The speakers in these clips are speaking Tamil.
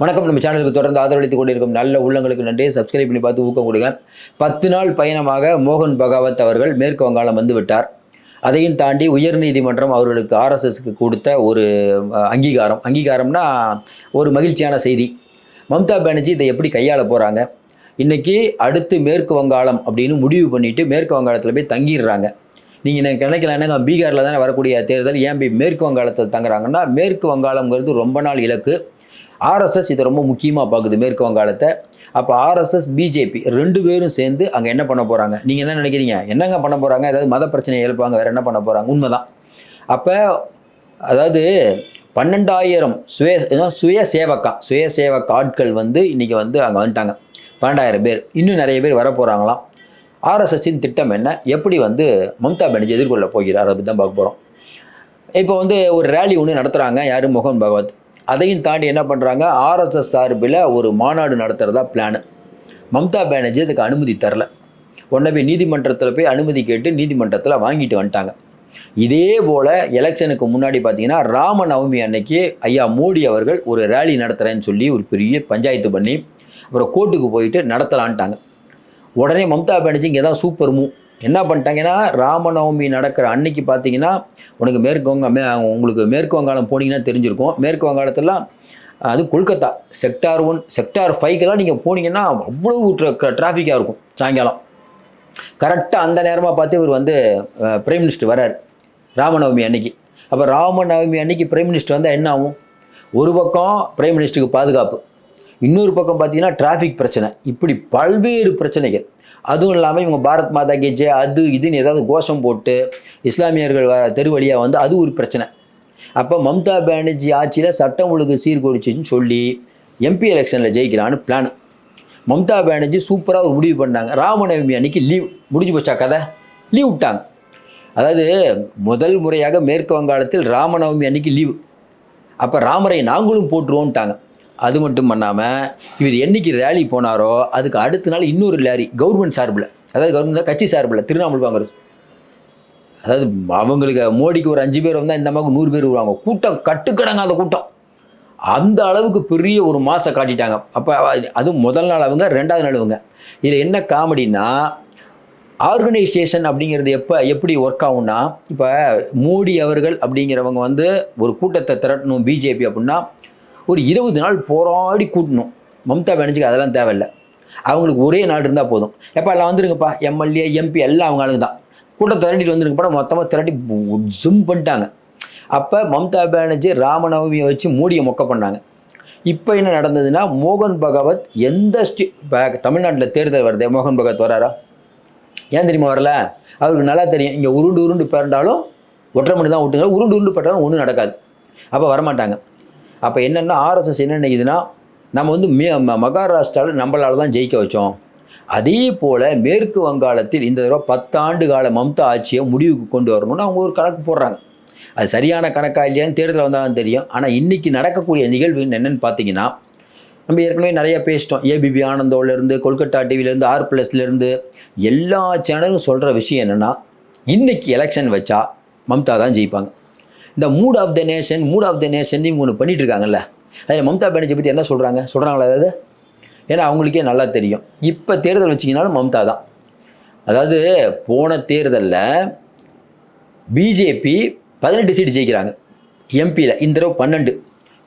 வணக்கம். நம்ம சேனலுக்கு தொடர்ந்து ஆதரவளித்துக் கொண்டிருக்கும் நல்ல உள்ளங்களுக்கு நன்றி. சப்ஸ்கிரைப் பண்ணி பார்த்து ஊக்கம் கொடுங்க. பத்து நாள் பயணமாக மோகன் பகாவத் அவர்கள் மேற்கு வங்காளம் வந்துவிட்டார் அதையும் தாண்டி உயர்நீதிமன்றம் அவர்களுக்கு ஆர்எஸ்எஸ்க்கு கொடுத்த ஒரு அங்கீகாரம். அங்கீகாரம்னா ஒரு மகிழ்ச்சியான செய்தி. மம்தா பானர்ஜி இதை எப்படி கையாள போகிறாங்க இன்றைக்கி அடுத்து மேற்கு வங்காளம் அப்படின்னு முடிவு பண்ணிட்டு மேற்கு வங்காளத்தில் போய் தங்கிடுறாங்க. நீங்கள் எனக்கு நினைக்கலாம் என்னங்க பீகாரில் தானே வரக்கூடிய தேர்தல் ஏன் போய் மேற்கு வங்காளத்தில் தங்குறாங்கன்னா மேற்கு வங்காளம்ங்கிறது ரொம்ப நாள் இலக்கு. ஆர்எஸ்எஸ் இதை ரொம்ப முக்கியமாக பார்க்குது மேற்கு வங்காளத்தை. அப்போ ஆர்எஸ்எஸ் பிஜேபி ரெண்டு பேரும் சேர்ந்து அங்கே என்ன பண்ண போகிறாங்க நீங்கள் என்ன நினைக்கிறீங்க? என்னங்க பண்ண போகிறாங்க ஏதாவது மத பிரச்சனை எழுப்பாங்க வேறு என்ன பண்ண போகிறாங்க உண்மைதான். அப்போ அதாவது பன்னெண்டாயிரம் சுய சுய சேவக்கா சுய சேவக ஆட்கள் வந்து இன்றைக்கி வந்து அங்கே வந்துட்டாங்க. பன்னெண்டாயிரம் பேர். இன்னும் நிறைய பேர் வர போகிறாங்களாம் ஆர்எஸ்எஸ்ஸின் திட்டம் என்ன? எப்படி வந்து மம்தா பானர்ஜி எதிர்கொள்ள போகிறார்? அப்படி தான் பார்க்க போகிறோம் இப்போ வந்து ஒரு ரேலி ஒன்று நடத்துகிறாங்க யார்? மோகன் பகவத். அதையும் தாண்டி என்ன பண்ணுறாங்க ஆர்எஸ்எஸ் சார்பில் ஒரு மாநாடு நடத்துகிறதா பிளானு மம்தா பானர்ஜி அதுக்கு அனுமதி தரல. உடனே போய் நீதிமன்றத்தில் போய் அனுமதி கேட்டு நீதிமன்றத்தில் வாங்கிட்டு வந்துட்டாங்க. இதே போல் எலெக்ஷனுக்கு முன்னாடி பார்த்தீங்கன்னா ராமநவமி அன்னைக்கு ஐயா மோடி அவர்கள் ஒரு ரேலி நடத்துகிறேன்னு சொல்லி ஒரு பெரிய பஞ்சாயத்து பண்ணி அப்புறம் கோர்ட்டுக்கு போயிட்டு நடத்தலான்ட்டாங்க. உடனே மம்தா பானர்ஜி இங்கே தான் சூப்பர் மூவ் என்ன பண்ணிட்டாங்கன்னா ராமநவமி நடக்கிற அன்னைக்கு பார்த்தீங்கன்னா உனக்கு மேற்கு வங்க மே உங்களுக்கு மேற்கு வங்காளம் போனீங்கன்னா தெரிஞ்சிருக்கும். மேற்கு வங்காளத்துலாம் அது கொல்கத்தா. செக்டார் ஒன் செக்டார் ஃபைவ்க்கெல்லாம் நீங்கள் போனீங்கன்னா அவ்வளவு டிராஃபிக்காக இருக்கும் சாயங்காலம். கரெக்டாக அந்த நேரமாக பார்த்து இவர் வந்து பிரைம் மினிஸ்டர் வரார் ராமநவமி அன்னைக்கு. அப்போ ராமநவமி அன்னைக்கு பிரைம் மினிஸ்டர் வந்தால் என்ன ஆகும்? ஒரு பக்கம் பிரைம் மினிஸ்டருக்கு பாதுகாப்பு. இன்னொரு பக்கம் பார்த்தீங்கன்னா டிராஃபிக் பிரச்சனை. இப்படி பல்வேறு பிரச்சனைகள். அதுவும் இல்லாமல் இவங்க பாரத் மாதா கி ஜே அது இதுன்னு ஏதாவது கோஷம் போட்டு இஸ்லாமியர்கள் வர தெரு வழியாக வந்து அது ஒரு பிரச்சனை. அப்போ மம்தா பானர்ஜி ஆட்சியில் சட்டம் ஒழுங்கு சீர்குலைச்சின்னு சொல்லி எம்பி எலெக்ஷனில் ஜெயிக்கலான்னு பிளான் மம்தா பானர்ஜி சூப்பராக ஒரு முடிவு பண்ணாங்க. ராமநவமி அன்னைக்கு லீவ் முடிஞ்சு போச்சா கதை? லீவ் விட்டாங்க. அதாவது முதல் முறையாக மேற்கு வங்காளத்தில் ராமநவமி அன்னைக்கு லீவு அப்போ ராமரை நாங்களும் போட்டுருவோன்ட்டாங்க அது மட்டும் பண்ணாமல் இவர் என்னைக்கு ரேலி போனாரோ அதுக்கு அடுத்த நாள் இன்னொரு லேரி கவர்மெண்ட் சார்பில். அதாவது கவர்மெண்ட் கட்சி சார்பில் திருவண்ணாமலை காங்கிரஸ். அதாவது அவங்களுக்கு மோடிக்கு ஒரு அஞ்சு பேர் வந்தால் இந்த மாதிரி நூறு பேர் வருவாங்க. கூட்டம் கட்டுக்கடங்க அந்த கூட்டம். அந்த அளவுக்கு பெரிய ஒரு மாசை காட்டிட்டாங்க. அப்போ அதுவும் முதல் நாள் அவங்க ரெண்டாவது நாள் அவங்க இதில் என்ன காமெடின்னா ஆர்கனைசேஷன் அப்படிங்கிறது எப்போ எப்படி ஒர்க் ஆகும்னா இப்போ மோடி அவர்கள் அப்படிங்கிறவங்க வந்து ஒரு கூட்டத்தை திரட்டணும் பிஜேபி அப்படின்னா ஒரு இருபது நாள் போராடி கூட்டணும். மம்தா பானர்ஜிக்கு அதெல்லாம் தேவையில்லை. அவங்களுக்கு ஒரே நாள் இருந்தால் போதும். எப்போ எல்லாம் வந்துருங்கப்பா. எம்எல்ஏ எம்பி எல்லாம் அவங்க ஆளுங்க தான். கூட்டம் திரட்டிட்டு வந்துருங்கப்பா மொத்தமாக திரட்டி ஜும் பண்ணிட்டாங்க. அப்போ மம்தா பானர்ஜி ராமநவமியை வச்சு மோடியை மொக்க பண்ணாங்க. இப்போ என்ன நடந்ததுன்னா மோகன் பகவத் எந்த ஸ்டி தமிழ்நாட்டில் தேர்தல் வருது மோகன் பகவத் வராரா? ஏன் தெரியுமா வரல? அவருக்கு நல்லா தெரியும். இங்கே உருண்டு உருண்டு பிறண்டாலும் ஒற்றை மணி தான் விட்டுங்க உருண்டு உருண்டு பட்டாலும் ஒன்றும் நடக்காது. அப்போ வரமாட்டாங்க. அப்போ என்னென்னா ஆர்எஸ்எஸ் என்ன நினைக்குதுன்னா நம்ம வந்து மே ம- மகாராஷ்டிராவில் நம்மளால் தான் ஜெயிக்க வச்சோம். அதே போல் மேற்கு வங்காளத்தில் இந்த தடவை பத்தாண்டு கால மம்தா ஆட்சியை முடிவுக்கு கொண்டு வரணும்னு அவங்க ஒரு கணக்கு போடுறாங்க. அது சரியான கணக்கா இல்லையான்னு தேர்தல் வந்தால் தான் தெரியும். ஆனால் இன்றைக்கி நடக்கக்கூடிய நிகழ்வு என்னென்னு பார்த்தீங்கன்னா நம்ம ஏற்கனவே நிறைய பேசிட்டோம். ஏபிபி ஆனந்தோலேருந்து கொல்கட்டா டிவிலேருந்து ஆர் ப்ளஸ்லேருந்து எல்லா சேனலும் சொல்கிற விஷயம் என்னென்னா இன்றைக்கி எலெக்ஷன் வச்சா மம்தா தான் ஜெயிப்பாங்க. இந்த mood of the nation mood of the nation இவங்க ஒன்று பண்ணிட்டு இருக்காங்கல்ல அதில் மம்தா பானர்ஜி பற்றி என்ன சொல்கிறாங்க சொல்கிறாங்களா அதாவது? ஏன்னா அவங்களுக்கே நல்லா தெரியும். இப்போ தேர்தல் வச்சிங்கனாலும் மம்தா தான். அதாவது போன தேர்தலில் பிஜேபி பதினெட்டு சீட்டு ஜெயிக்கிறாங்க. எம்பியில் இந்த தடவை பன்னெண்டு.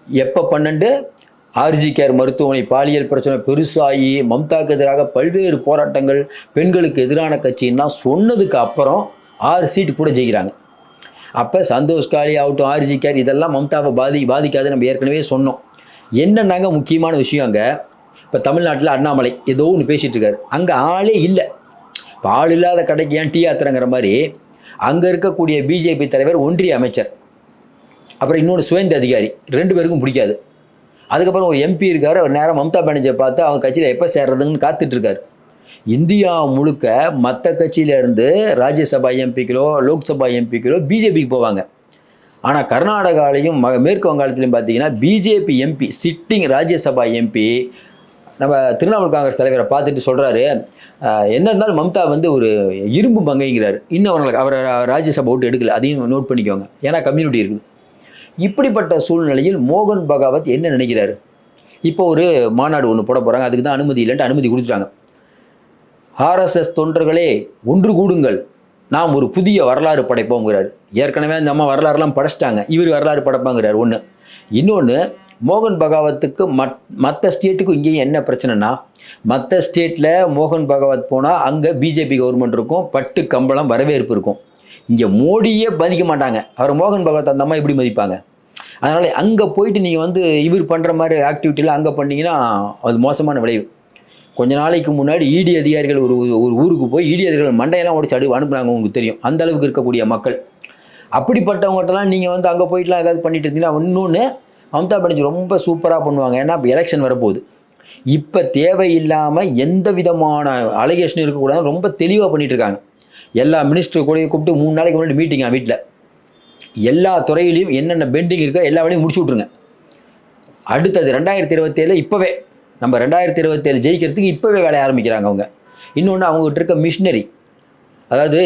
எப்போ பன்னெண்டு? ஆர்ஜி கேர் மருத்துவமனை பாலியல் பிரச்சனை பெருசாகி மம்தாக்கு எதிராக பல்வேறு போராட்டங்கள் பெண்களுக்கு எதிரான கட்சின்னா சொன்னதுக்கு அப்புறம் ஆறு சீட்டு கூட ஜெயிக்கிறாங்க. அப்போ சந்தோஷ் காளி ஆகட்டும் ஆர்ஜி கேர் இதெல்லாம் மம்தாவை பாதி பாதிக்காது நம்ம ஏற்கனவே சொன்னோம். என்னன்னாங்க முக்கியமான விஷயம் அங்கே? இப்போ தமிழ்நாட்டில் அண்ணாமலை ஏதோ ஒன்று பேசிகிட்டு இருக்காரு. அங்கே ஆளே இல்லை. இப்போ ஆள் இல்லாத கடைக்கு ஏன் டீ ஆத்திரங்கிற மாதிரி அங்கே இருக்கக்கூடிய பிஜேபி தலைவர் ஒன்றிய அமைச்சர் அப்புறம் இன்னொன்று சுவேந்த அதிகாரி ரெண்டு பேருக்கும் பிடிக்காது. அதுக்கப்புறம் ஒரு எம்பி இருக்கார் அவர் நேரம் மம்தா பானர்ஜியை பார்த்து அவங்க கட்சியில் எப்போ சேர்றதுன்னு காத்துட்ருக்காரு இந்தியா முழுக்க மற்ற கட்சியிலேருந்து ராஜ்யசபா எம்பிக்களோ லோக்சபா எம்பிக்களோ பிஜேபிக்கு போவாங்க. ஆனால் கர்நாடகாலையும் ம மேற்கு வங்காளத்திலையும் பார்த்தீங்கன்னா BJP MP sitting Rajya Sabha MP நம்ம திரிணாமுல் காங்கிரஸ் தலைவரை பார்த்துட்டு சொல்கிறாரு என்ன இருந்தாலும் மம்தா வந்து ஒரு இரும்பு பங்கைங்கிறார் இன்னும் அவங்களுக்கு அவரை ராஜ்யசபா ஓட்டு எடுக்கல. அதையும் நோட் பண்ணிக்கோங்க. ஏன்னா கம்யூனிட்டி இருக்குது. இப்படிப்பட்ட சூழ்நிலையில் மோகன் பகாவத் என்ன நினைக்கிறாரு? இப்போ ஒரு மாநாடு ஒன்று போட போகிறாங்க அதுக்கு தான் அனுமதி இல்லைன்ட்டு அனுமதி கொடுத்துட்டாங்க. ஆர்எஸ்எஸ் தொண்டர்களே ஒன்று கூடுங்கள். நாம் ஒரு புதிய வரலாறு படைப்போங்கிறார் ஏற்கனவே அந்த அம்மா வரலாறுலாம் படைச்சிட்டாங்க. இவர் வரலாறு படைப்பாங்கிறார் ஒன்று இன்னொன்று மோகன் பகாவத்துக்கு மத் மற்ற ஸ்டேட்டுக்கும் இங்கேயும் என்ன பிரச்சனைனா மற்ற ஸ்டேட்டில் மோகன் பகவத் போனால் அங்கே பிஜேபி கவர்மெண்ட் இருக்கும். பட்டு கம்பளம் வரவேற்பு இருக்கும். இங்கே மோடியே மதிக்க மாட்டாங்க. அவர் மோகன் பகவத் அந்த அம்மா எப்படி மதிப்பாங்க? அதனால் அங்கே போயிட்டு நீங்கள் வந்து இவர் பண்ணுற மாதிரி ஆக்டிவிட்டியில் அங்கே பண்ணிங்கன்னா அது மோசமான விளைவு. கொஞ்ச நாளைக்கு முன்னாடி இடி அதிகாரிகள் ஒரு ஒரு ஊருக்கு போய் இடி அதிகாரிகள் மண்டையெல்லாம் உடச்சு அடி அனுப்புனாங்க உங்களுக்கு தெரியும். அந்த அளவுக்கு இருக்கக்கூடிய மக்கள். அப்படிப்பட்டவங்ககிட்டலாம் நீங்கள் வந்து அங்கே போயிட்டுலாம் ஏதாவது பண்ணிட்டு இருந்தீங்கன்னா இன்னொன்று மம்தா பானர்ஜி ரொம்ப சூப்பராக பண்ணுவாங்க. ஏன்னா இப்போ எலெக்ஷன் வரப்போகுது. இப்போ தேவையில்லாமல் எந்த விதமான அலிகேஷனும் இருக்கக்கூடாது ரொம்ப தெளிவாக பண்ணிகிட்ருக்காங்க இருக்காங்க. எல்லா மினிஸ்டர் கூட கூப்பிட்டு மூணு நாளைக்கு முன்னாடி மீட்டிங்காக வீட்டில் எல்லா துறையிலையும் என்னென்ன பெண்டிங் இருக்கோ எல்லா வேலையும் முடிச்சு விட்ருங்க அடுத்தது ரெண்டாயிரத்தி இருபத்தேழு இப்போவே நம்ம ரெண்டாயிரத்தி இருபத்தேழு ஜெயிக்கிறதுக்கு இப்போவே வேலைய ஆரம்பிக்கிறாங்க அவங்க. இன்னொன்று அவங்ககிட்ட இருக்க மிஷினரி அதாவது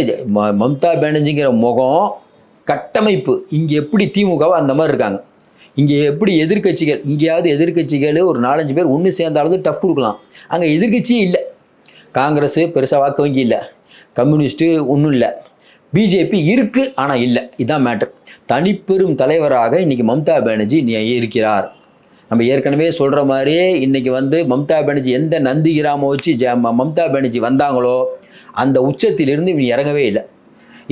மம்தா பானர்ஜிங்கிற முகம் கட்டமைப்பு. இங்கே எப்படி திமுகவோ அந்த மாதிரி இருக்காங்க. இங்கே எப்படி எதிர்க்கட்சிகள் இங்கேயாவது எதிர்க்கட்சிகள் ஒரு நாலஞ்சு பேர் ஒன்று சேர்ந்தாலும் டஃப் கொடுக்கலாம். அங்கே எதிர்க்கட்சியே இல்லை. காங்கிரஸ் பெருசாக வாக்கு வங்கி இல்லை. கம்யூனிஸ்ட்டு ஒன்றும் இல்லை. பிஜேபி இருக்குது ஆனால் இல்லை. இதுதான் மேட்டர் தனிப்பெரும் தலைவராக இன்றைக்கி மம்தா பானர்ஜி நீ இருக்கிறார். நம்ம ஏற்கனவே சொல்கிற மாதிரி இன்றைக்கி வந்து மம்தா பானர்ஜி எந்த நந்தி கிராமம் வச்சு ஜ மம்தா பானர்ஜி வந்தாங்களோ அந்த உச்சத்திலிருந்து இவங்க இறங்கவே இல்லை.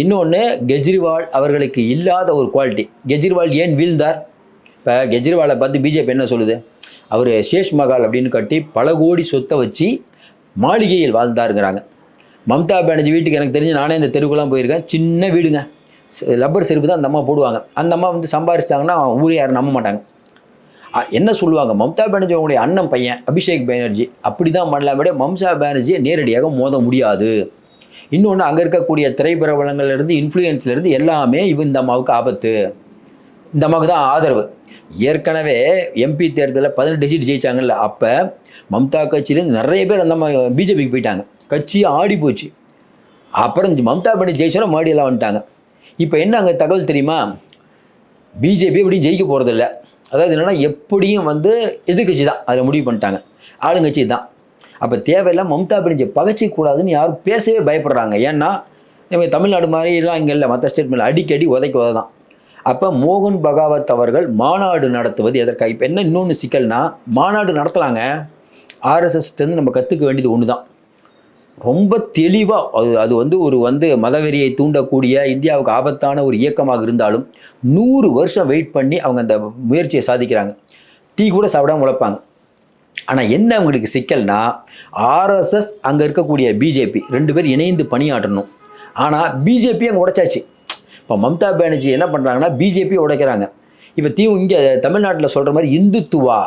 இன்னொன்று கெஜ்ரிவால் அவர்களுக்கு இல்லாத ஒரு குவாலிட்டி கெஜ்ரிவால் ஏன் வீழ்ந்தார்? இப்போ கெஜ்ரிவாலை பார்த்து பிஜேபி என்ன சொல்லுது? அவர் சேஷ் மகால் அப்படின்னு கட்டி பல கோடி சொத்தை வச்சு மாளிகையில் வாழ்ந்தாருங்கிறாங்க. மம்தா பானர்ஜி வீட்டுக்கு எனக்கு தெரிஞ்சு நானே இந்த தெருவுக்குலாம் போயிருக்கேன். சின்ன வீடுங்க. லப்பர் செருப்பு தான் அந்த அம்மா போடுவாங்க. அந்த அம்மா வந்து சம்பாரிச்சிட்டாங்கன்னா ஊரே யாரும் நம்ப மாட்டாங்க. என்ன சொல்லுவாங்க? மம்தா பானர்ஜி அவங்களுடைய அண்ணன் பையன் அபிஷேக் பானர்ஜி. அப்படி தான் பண்ணலாமே மம்தா பானர்ஜியை நேரடியாக மோத முடியாது. இன்னொன்று அங்கே இருக்கக்கூடிய திரைப்பிரபலங்கள்லேருந்து இன்ஃப்ளூயன்ஸ்லேருந்து எல்லாமே இவன் இந்த அம்மாவுக்கு ஆபத்து. இந்த அம்மாவுக்கு தான் ஆதரவு. ஏற்கனவே எம்பி தேர்தலில் பதினெட்டு சீட் ஜெயிச்சாங்கல்ல அப்போ மம்தா கட்சியிலேருந்து நிறைய பேர் அந்த அம்மா பிஜேபிக்கு போயிட்டாங்க. கட்சி ஆடி போச்சு. அப்புறம் மம்தா பண்ணி ஜெயிச்சோன்னா மறுபடியெல்லாம் எல்லாம் வந்துட்டாங்க. இப்போ என்ன அங்கே தகவல் தெரியுமா? பிஜேபி எப்படியும் ஜெயிக்க போகிறதில்ல அதாவது என்னென்னா எப்படியும் வந்து எதிர்க்கட்சி தான். அதில் முடிவு பண்ணிட்டாங்க. ஆளுங்கட்சி தான். அப்போ தேவையில்லாம் மம்தா பேனர்ஜி பகச்சிக்கூடாதுன்னு யாரும் பேசவே பயப்படுறாங்க. ஏன்னா நம்ம தமிழ்நாடு மாதிரிலாம் இங்கே இல்லை. மற்ற ஸ்டேட் மேலே அடிக்கடி உதைக்க உதை தான். அப்போ மோகன் பகாவத் அவர்கள் மாநாடு நடத்துவது எதற்காக? இப்போ என்ன இன்னொன்று சிக்கல்னா மாநாடு நடத்தலாங்க. ஆர்எஸ்எஸ்லேருந்து நம்ம கற்றுக்க வேண்டியது ஒன்று தான் ரொம்ப தெளிவாக அது அது வந்து ஒரு வந்து மதவெறியை தூண்டக்கூடிய இந்தியாவுக்கு ஆபத்தான ஒரு இயக்கமாக இருந்தாலும் நூறு வருஷம் வெயிட் பண்ணி அவங்க அந்த முயற்சியை சாதிக்கிறாங்க. டீ கூட சாப்பிடாம உழைப்பாங்க. ஆனால் என்ன அவங்களுக்கு சிக்கல்னா ஆர்எஸ்எஸ் அங்கே இருக்கக்கூடிய பிஜேபி ரெண்டு பேர் இணைந்து பணியாற்றணும். ஆனால் பிஜேபி அங்கே உடைச்சாச்சு. இப்போ மம்தா பானர்ஜி என்ன பண்ணுறாங்கன்னா பிஜேபி உடைக்கிறாங்க. இப்போ தீ இங்கே தமிழ்நாட்டில் சொல்கிற மாதிரி இந்துத்துவா.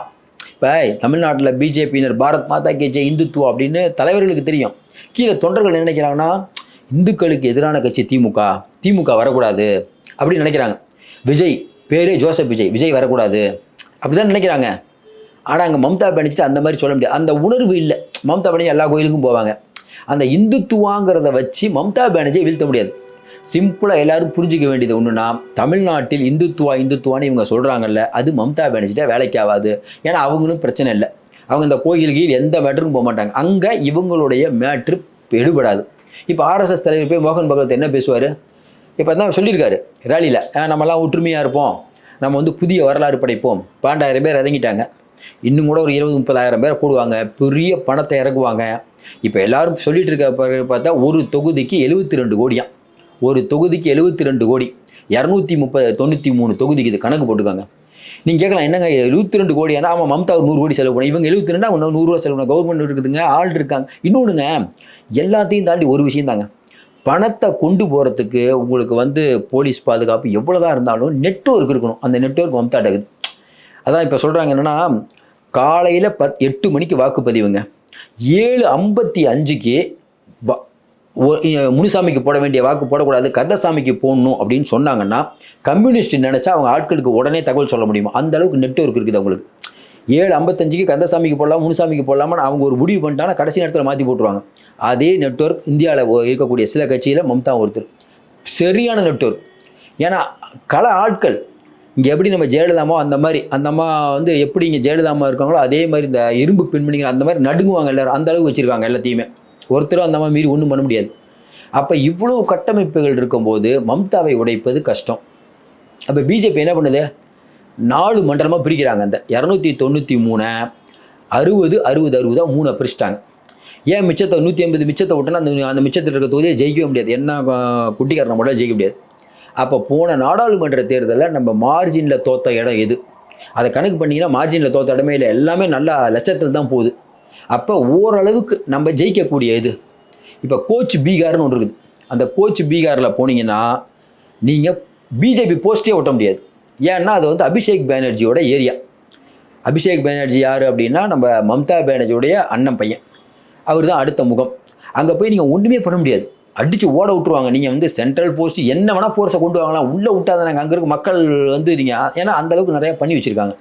இப்போ தமிழ்நாட்டில் பிஜேபியினர் பாரத் மாதா கேஜே இந்துத்துவா அப்படின்னு தலைவர்களுக்கு தெரியும். கீழே தொண்டர்கள் என்ன நினைக்கிறாங்கன்னா இந்துக்களுக்கு எதிரான கட்சி திமுக திமுக வரக்கூடாது அப்படின்னு நினைக்கிறாங்க. விஜய் பேரே ஜோசப் விஜய் விஜய் வரக்கூடாது அப்படிதான் நினைக்கிறாங்க. ஆனால் அங்கே மம்தா பேனர்ஜிட்டு அந்த மாதிரி சொல்ல முடியாது. அந்த உணர்வு இல்லை. மம்தா பேனர்ஜி எல்லா கோயிலுக்கும் போவாங்க. அந்த இந்துத்துவாங்கிறத வச்சு மம்தா பானர்ஜியை வீழ்த்த முடியாது. சிம்பிளாக எல்லாரும் புரிஞ்சிக்க வேண்டியது ஒன்றுனா தமிழ்நாட்டில் இந்துத்துவா இந்துத்துவான்னு இவங்க சொல்கிறாங்கல்ல அது மம்தா பேனர்ஜிட்ட வேலைக்கு ஆகாது. ஏன்னா அவங்களும் பிரச்சனை இல்லை. அவங்க இந்த கோயில் கீழ் எந்த மேட்டருக்கும் போக மாட்டாங்க. அங்கே இவங்களுடைய மேட்ரு எடுபடாது. இப்போ ஆர்எஸ்எஸ் தலைவர் போய் மோகன் பகவத் என்ன பேசுவார்? இப்போ தான் சொல்லியிருக்காரு? ரேலியில் நம்மலாம் ஒற்றுமையாக இருப்போம். நம்ம வந்து புதிய வரலாறு படைப்போம். பன்னெண்டாயிரம் பேர் இறங்கிட்டாங்க. இன்னும் கூட ஒரு இருபது முப்பதாயிரம் பேர் போடுவாங்க பெரிய பணத்தை இறக்குவாங்க. இப்போ எல்லாரும் சொல்லிட்டு இருக்க பிறகு பார்த்தா ஒரு தொகுதிக்கு எழுபத்தி ரெண்டு கோடியாம் ஒரு தொகுதிக்கு எழுபத்தி ரெண்டு கோடி. இரநூத்தி முப்பது தொண்ணூற்றி மூணு தொகுதிக்கு இது கணக்கு போட்டுக்கோங்க. நீங்கள் கேட்கலாம் என்னங்க எழுபத்தி ரெண்டு கோடி ஏன்னா ஆமாம் மம்தா ஒரு நூறு கோடி செலவு பண்ண இவங்க எழுபத்தி ரெண்டா ஒன்று நூறுரூவா செலவு பண்ண கவர்மெண்ட் இருக்குதுங்க ஆள் இருக்காங்க. இன்னொன்றுங்க எல்லாத்தையும் தாண்டி ஒரு விஷயம் தாங்க. பணத்தை கொண்டு போகிறதுக்கு உங்களுக்கு வந்து போலீஸ் பாதுகாப்பு எவ்வளோதான் இருந்தாலும் நெட்ஒர்க் இருக்கணும். அந்த நெட்வொர்க் மம்தா டகுது அதான் இப்போ சொல்கிறாங்க என்னென்னா காலையில் பத் எட்டு மணிக்கு வாக்குப்பதிவுங்க. ஏழு ஐம்பத்தி அஞ்சுக்கு முனுசாமிக்கு போட வேண்டிய வாக்கு போடக்கூடாது கந்தசாமிக்கு போடணும் அப்படின்னு சொன்னாங்கன்னா கம்யூனிஸ்ட் நினச்சா அவங்க ஆட்களுக்கு உடனே தகவல் சொல்ல முடியுமா? அந்த அளவுக்கு நெட்ஒர்க் இருக்குது அவங்களுக்கு. ஏழு ஐம்பத்தஞ்சுக்கு கந்தசாமிக்கு போடலாம் முனுசாமிக்கு போடலாமான்னு அவங்க ஒரு முடிவு பண்ணிட்டாங்கன்னா கடைசி நேரத்தில் மாற்றி போட்டுருவாங்க. அதே நெட்ஒர்க் இந்தியாவில் இருக்கக்கூடிய சில கட்சியில் மம்தா ஒருத்தர். சரியான நெட்வொர்க் ஏன்னா கல ஆட்கள் இங்கே எப்படி நம்ம ஜெயலலிதாமோ அந்த மாதிரி அந்த அம்மா வந்து எப்படி இங்கே ஜெயலலிதாமா இருக்காங்களோ அதே மாதிரி இந்த இரும்பு பெண்மணிகள் அந்த மாதிரி நடுங்குவாங்க எல்லோரும் அந்த அளவுக்கு வச்சுருக்காங்க எல்லாத்தையுமே. ஒருத்தரும் அந்த மாதிரி மீறி ஒன்றும் பண்ண முடியாது. அப்போ இவ்வளோ கட்டமைப்புகள் இருக்கும்போது மம்தாவை உடைப்பது கஷ்டம். அப்போ பிஜேபி என்ன பண்ணுது? நாலு மண்டலமாக பிரிக்கிறாங்க அந்த இரநூத்தி தொண்ணூற்றி மூணை. அறுபது அறுபது அறுபதாக மூணை பிரிச்சிட்டாங்க. ஏன் மிச்சத்தை நூற்றி ஐம்பது மிச்சத்தை விட்டோன்னா அந்த அந்த மிச்சத்தில் இருக்க தொகுதியை ஜெயிக்கவே முடியாது. என்ன அஹ், குட்டிக்காரனை மட்டும் ஜெயிக்க முடியாது. அப்போ போன நாடாளுமன்ற தேர்தலில் நம்ம மார்ஜினில் தோத்த இடம் எது? அதை கணக்கு பண்ணிங்கன்னா மார்ஜினில் தோத்த இடமே இல்லை. எல்லாமே நல்லா லட்சத்தில் தான் போகுது. அப்போ ஓரளவுக்கு நம்ம ஜெயிக்கக்கூடிய இது. இப்போ கோச் பீகார்னு ஒன்று இருக்குது. அந்த கோச் பீகாரில் போனீங்கன்னா நீங்கள் பிஜேபி போஸ்ட்டே ஒட்ட முடியாது. ஏன்னா அது வந்து அபிஷேக் பானர்ஜியோட ஏரியா. அபிஷேக் பானர்ஜி யார் அப்படின்னா நம்ம மம்தா பானர்ஜியோடைய அண்ணன் பையன். அவர் தான் அடுத்த முகம். அங்கே போய் நீங்கள் ஒன்றுமே பண்ண முடியாது. அடித்து ஓட விட்டுருவாங்க. நீங்கள் வந்து சென்ட்ரல் போஸ்ட் என்ன வேணால் ஃபோர்ஸை கொண்டு வாங்கலாம். உள்ளே விட்டாதானே அங்கே இருக்க மக்கள் வந்து நீங்கள் ஏன்னா அந்தளவுக்கு நிறையா பண்ணி வச்சுருக்காங்க.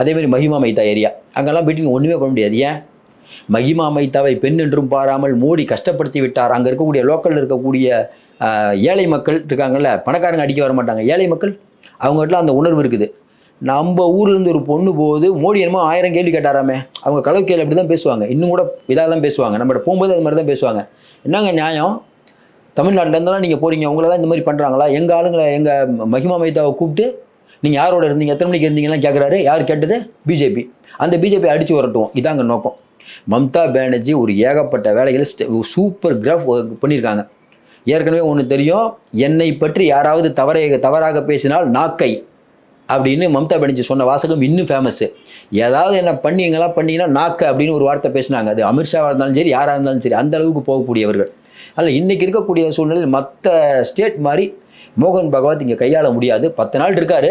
அதேமாதிரி மஹிமா மைத்தா ஏரியா. அங்கெல்லாம் போயிட்டு நீங்கள் ஒன்றுமே பண்ண முடியாது. ஏன்? மகிமா மைத்தாவை பெண் என்றும் பாராமல் மோடி கஷ்டப்படுத்தி விட்டார். அங்கே இருக்கக்கூடிய லோக்கலில் இருக்கக்கூடிய ஏழை மக்கள் இருக்காங்கல்ல பணக்காரங்க அடிக்க வர மாட்டாங்க. ஏழை மக்கள் அவங்ககிட்ட அந்த உணர்வு இருக்குது. நம்ம ஊர்லேருந்து ஒரு பொண்ணு போது மோடி என்னமோ ஆயிரம் கேள்வி கேட்டாராமே. அவங்க கலவு கேள்வி அப்படி தான் பேசுவாங்க. இன்னும் கூட இதாக தான் பேசுவாங்க. நம்மகிட்ட போகும்போது அது மாதிரி தான் பேசுவாங்க. என்னங்க நியாயம்? தமிழ்நாட்டிலேருந்துலாம் நீங்கள் போகிறீங்க உங்களெல்லாம் இந்த மாதிரி பண்ணுறாங்களா எங்கள் ஆளுங்களை எங்கள் மகிமா மைத்தாவை கூப்பிட்டு நீங்கள் யாரோட இருந்தீங்க? எத்தனை மணிக்கு இருந்தீங்கலாம் கேட்குறாரு யார் கேட்டது? பிஜேபி. அந்த பிஜேபி அடித்து வரட்டும் இதாங்க நோக்கம். மம்தா பானர்ஜி ஒரு ஏகப்பட்ட வேலைகள் சூப்பர் கிராஃப் பண்ணியிருக்காங்க. ஏற்கனவே ஒன்று தெரியும் என்னை பற்றி யாராவது தவறை தவறாக பேசினால் நாக்கை அப்படின்னு மம்தா பானர்ஜி சொன்ன வாசகம் இன்னும் ஃபேமஸ்ஸு ஏதாவது என்ன பண்ணீங்களா பண்ணீங்கன்னா நாக்கு அப்படின்னு ஒரு வார்த்தை பேசினாங்க. அது அமித்ஷாவாக இருந்தாலும் சரி யாராக இருந்தாலும் சரி அந்த அளவுக்கு போகக்கூடியவர்கள். அதில் இன்றைக்கி இருக்கக்கூடிய சூழ்நிலையில் மற்ற ஸ்டேட் மாதிரி மோகன் பகவத் இங்கே கையாள முடியாது. பத்து நாள் இருக்காரு.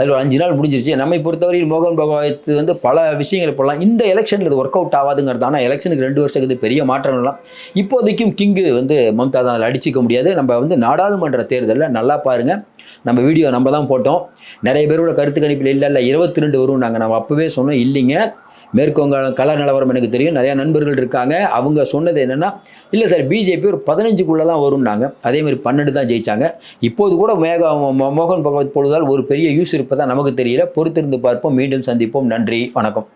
அதில் ஒரு அஞ்சு நாள் முடிஞ்சிருச்சு. நம்மை பொறுத்தவரையில் மோகன் பகவத் வந்து பல விஷயங்கள் போடலாம். இந்த எலெக்ஷனில் இது ஒர்க் அவுட் ஆகாதுங்கிறது ஆனால் எலெக்ஷனுக்கு ரெண்டு வருஷத்துக்கு பெரிய மாற்றம்லாம் இப்போதைக்கும் கிங்கு வந்து மம்தா தான் அதில் அடிச்சிக்க முடியாது. நம்ம வந்து நாடாளுமன்ற தேர்தலில் நல்லா பாருங்கள் நம்ம வீடியோ நம்ம தான் போட்டோம். நிறைய பேரோட கருத்து கணிப்பில் இல்லை இல்லை இருபத்தி ரெண்டு வரும் நாங்கள் நம்ம அப்போவே சொன்னோம் இல்லைங்க. மேற்கு வங்காளம் கள நிலவரம் எனக்கு தெரியும். நிறையா நண்பர்கள் இருக்காங்க. அவங்க சொன்னது என்னென்னா இல்லை சார் பிஜேபி ஒரு பதினஞ்சுக்குள்ளே தான் வரும்னாங்க அதேமாதிரி பன்னெண்டு தான் ஜெயிச்சாங்க. இப்போது கூட மேக மோகன் பகவத் பொழுதால் ஒரு பெரிய யூஸ் இருப்பதாக நமக்கு தெரியல. பொறுத்திருந்து பார்ப்போம். மீண்டும் சந்திப்போம். நன்றி. வணக்கம்.